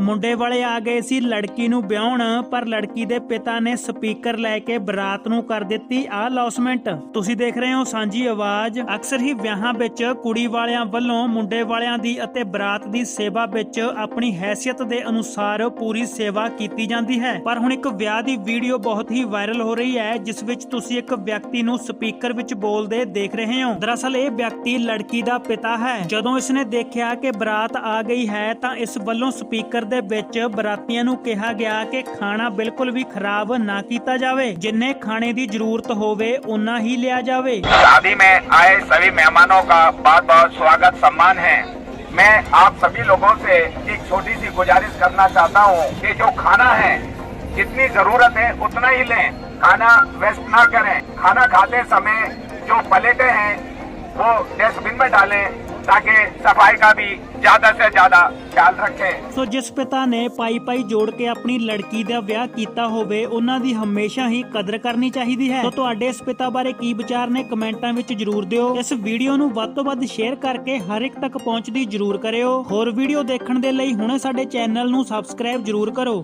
ਮੁੰਡੇ ਵਾਲੇ ਆ ਗਏ ਸੀ ਲੜਕੀ ਨੂੰ ਵਿਆਹਣ, ਪਰ ਲੜਕੀ ਦੇ ਪਿਤਾ ਨੇ ਸਪੀਕਰ ਲੈ ਕੇ ਬਰਾਤ ਨੂੰ ਕਰ ਦਿੱਤੀ ਆ ਲੌਸਮੈਂਟ ਤੁਸੀਂ ਦੇਖ ਰਹੇ ਹੋ ਸਾਂਝੀ ਆਵਾਜ਼। ਅਕਸਰ ਹੀ ਵਿਆਹਾਂ ਵਿੱਚ ਕੁੜੀ ਵਾਲਿਆਂ ਵੱਲੋਂ ਮੁੰਡੇ ਵਾਲਿਆਂ ਦੀ ਅਤੇ ਬਰਾਤ ਦੀ ਸੇਵਾ ਵਿੱਚ ਆਪਣੀ ਹੈਸੀਅਤ ਦੇ ਅਨੁਸਾਰ ਪੂਰੀ ਸੇਵਾ ਕੀਤੀ ਜਾਂਦੀ ਹੈ। ਪਰ ਹੁਣ ਇੱਕ ਵਿਆਹ ਦੀ ਵੀਡੀਓ ਬਹੁਤ ਹੀ ਵਾਇਰਲ ਹੋ ਰਹੀ ਹੈ, ਜਿਸ ਵਿੱਚ ਤੁਸੀਂ ਇੱਕ ਵਿਅਕਤੀ ਨੂੰ ਸਪੀਕਰ ਵਿੱਚ ਬੋਲਦੇ ਦੇਖ ਰਹੇ ਹੋ। ਦਰਅਸਲ ਇਹ ਵਿਅਕਤੀ ਲੜਕੀ ਦਾ ਪਿਤਾ ਹੈ। ਜਦੋਂ ਇਸਨੇ ਦੇਖਿਆ ਕਿ ਬਰਾਤ ਆ ਗਈ ਹੈ, ਤਾਂ ਇਸ ਵੱਲੋਂ ਸਪੀਕਰ ਦੇ ਵਿੱਚ ਬਰਾਤੀਆਂ ਨੂੰ ਕਿਹਾ ਗਿਆ ਕਿ ਖਾਣਾ ਬਿਲਕੁਲ ਵੀ ਖਰਾਬ ਨਾ ਕੀਤਾ ਜਾਵੇ ਜਿੰਨੇ ਖਾਣੇ ਦੀ ਜ਼ਰੂਰਤ ਹੋਵੇ ਉਨਾ ਹੀ ਲਿਆ ਜਾਵੇ शादी में आए सभी मेहमानों का बहुत बहुत स्वागत सम्मान है मैं आप सभी लोगों से एक छोटी सी गुजारिश करना चाहता हूँ कि जो खाना है जितनी जरूरत है उतना ही लें खाना वेस्ट ना करें खाना खाते समय जो प्लेटें हैं वो डस्टबिन में डालें ताकि सफाई का भी ज्यादा से ज्यादा ख्याल रखें ਸੋ ਜਿਸ ਪਿਤਾ ਨੇ ਪਾਈ ਪਾਈ ਜੋੜ ਕੇ ਆਪਣੀ ਲੜਕੀ ਦਾ ਵਿਆਹ ਕੀਤਾ ਹੋਵੇ ਉਹਨਾਂ ਦੀ ਹਮੇਸ਼ਾ ਹੀ ਕਦਰ ਕਰਨੀ ਚਾਹੀਦੀ ਹੈ ਸੋ ਤੁਹਾਡੇ ਇਸ ਪਿਤਾ ਬਾਰੇ ਕੀ ਵਿਚਾਰ ਨੇ ਕਮੈਂਟਾਂ ਵਿੱਚ ਜਰੂਰ ਦਿਓ ਇਸ ਵੀਡੀਓ ਨੂੰ ਵੱਧ ਤੋਂ ਵੱਧ ਸ਼ੇਅਰ ਕਰਕੇ ਹਰ ਇੱਕ ਤੱਕ ਪਹੁੰਚਦੀ ਜਰੂਰ ਕਰਿਓ ਹੋਰ ਵੀਡੀਓ ਦੇਖਣ ਦੇ ਲਈ ਹੁਣੇ ਸਾਡੇ ਚੈਨਲ ਨੂੰ ਸਬਸਕ੍ਰਾਈਬ ਜਰੂਰ ਕਰੋ